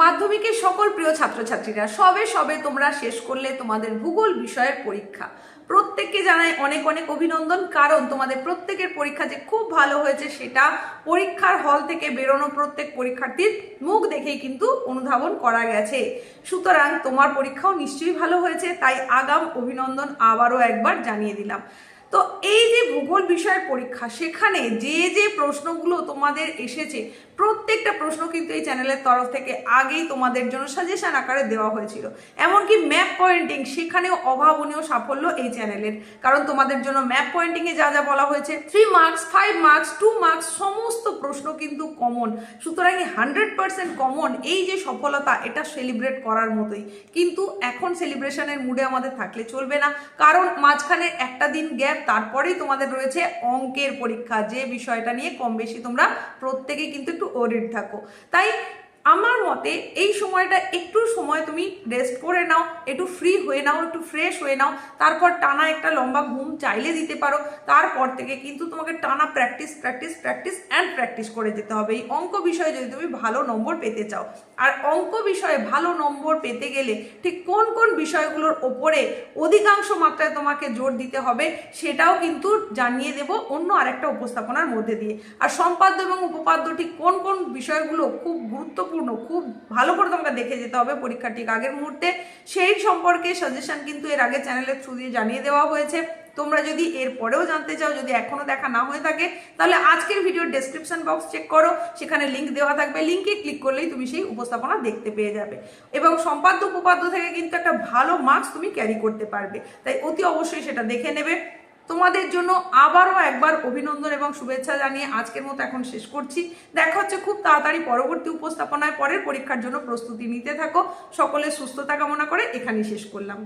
মাধ্যমিকের সকল প্রিয় ছাত্রছাত্রীরা, সবে সবে তোমরা শেষ করলে তোমাদের ভূগোল বিষয়ের পরীক্ষা। প্রত্যেককে জানাই অনেক অনেক অভিনন্দন, কারণ তোমাদের প্রত্যেকের পরীক্ষা যে খুব ভালো হয়েছে সেটা পরীক্ষার হল থেকে বেরোনো প্রত্যেক পরীক্ষার্থীর মুখ দেখেই কিন্তু অনুধাবন করা গেছে। সুতরাং তোমার পরীক্ষাও নিশ্চয়ই ভালো হয়েছে, তাই আগাম অভিনন্দন আবারও একবার জানিয়ে দিলাম। তো এই যে ভূগোল বিষয়ের পরীক্ষা, সেখানে যে যে প্রশ্নগুলো তোমাদের এসেছে, প্রত্যেকটা প্রশ্ন কিন্তু এই চ্যানেলের তরফ থেকে আগেই তোমাদের জন্য সাজেশন আকারে দেওয়া হয়েছিল। এমনকি ম্যাপ পয়েন্টিং সেখানেও অভাবনীয় সাফল্য এই চ্যানেলের। কারণ তোমাদের জন্য ম্যাপ পয়েন্টিংয়ে যা যা বলা হয়েছে three marks five marks two marks সমস্ত প্রশ্ন কিন্তু কমন সুতরাং হান্ড্রেড পার্সেন্ট কমন এই যে সফলতা, এটা সেলিব্রেট করার মতোই। কিন্তু এখন সেলিব্রেশনের মুডে আমাদের থাকলে চলবে না। কারণ মাঝখানে একটা দিন গ্যাপ তারপরেই তোমাদের রয়েছে অঙ্কের পরীক্ষা, যে বিষয়টা নিয়ে কম বেশি তোমরা প্রত্যেকেই কিন্তু একটু ওরিড থাকো। তাই আমার মতে এই সময়টা একটু সময় তুমি রেস্ট করে নাও, একটু ফ্রি হয়ে নাও, একটু ফ্রেশ হয়ে নাও, তারপর টানা একটা লম্বা ঘুম চাইলে দিতে পারো, তারপর থেকে কিন্তু তোমাকে টানা practice practice practice and practice করে যেতে হবে। এই অঙ্ক বিষয়ে যদি তুমি ভালো নম্বর পেতে চাও, আর অঙ্ক বিষয়ে ভালো নম্বর পেতে গেলে ঠিক কোন কোন বিষয়গুলোর ওপরে অধিকাংশ মাত্রায় তোমাকে জোর দিতে হবে, সেটাও কিন্তু জানিয়ে দেব অন্য আরেকটা উপস্থাপনার মধ্যে দিয়ে। আর সম্পাদ্য এবং উপপাদ্য ঠিক কোন কোন বিষয়গুলো খুব গুরুত্বপূর্ণ খুব ভালো করে তোমাকে দেখে যেতে হবে পরীক্ষা ঠিক আগের মুহূর্তে। সেই সম্পর্কে সাজেশন কিন্তু এর আগে চ্যানেলের থ্রু দিয়ে জানিয়ে দেওয়া হয়েছে। তোমরা যদি এর পরেও জানতে চাও, যদি এখনও দেখা না হয়ে থাকে, তাহলে আজকের ভিডিওর ডেসক্রিপশন বক্স চেক করো। সেখানে লিঙ্ক দেওয়া থাকবে। লিঙ্কে ক্লিক করলেই তুমি সেই উপস্থাপনা দেখতে পেয়ে যাবে। এবং সম্পাদ্য উপপাদ্য থেকে কিন্তু একটা ভালো মার্কস তুমি ক্যারি করতে পারবে। তাই অতি অবশ্যই সেটা দেখে নেবে। তোমাদের জন্য আবারও একবার অভিনন্দন এবং শুভেচ্ছা জানিয়ে আজকের মতো এখন শেষ করছি। দেখা হচ্ছে খুব তাড়াতাড়ি পরবর্তী উপস্থাপনায়। পরের পরীক্ষার জন্য প্রস্তুতি নিতে থাকো। সকলে সুস্থতা কামনা করে এখানেই শেষ করলাম।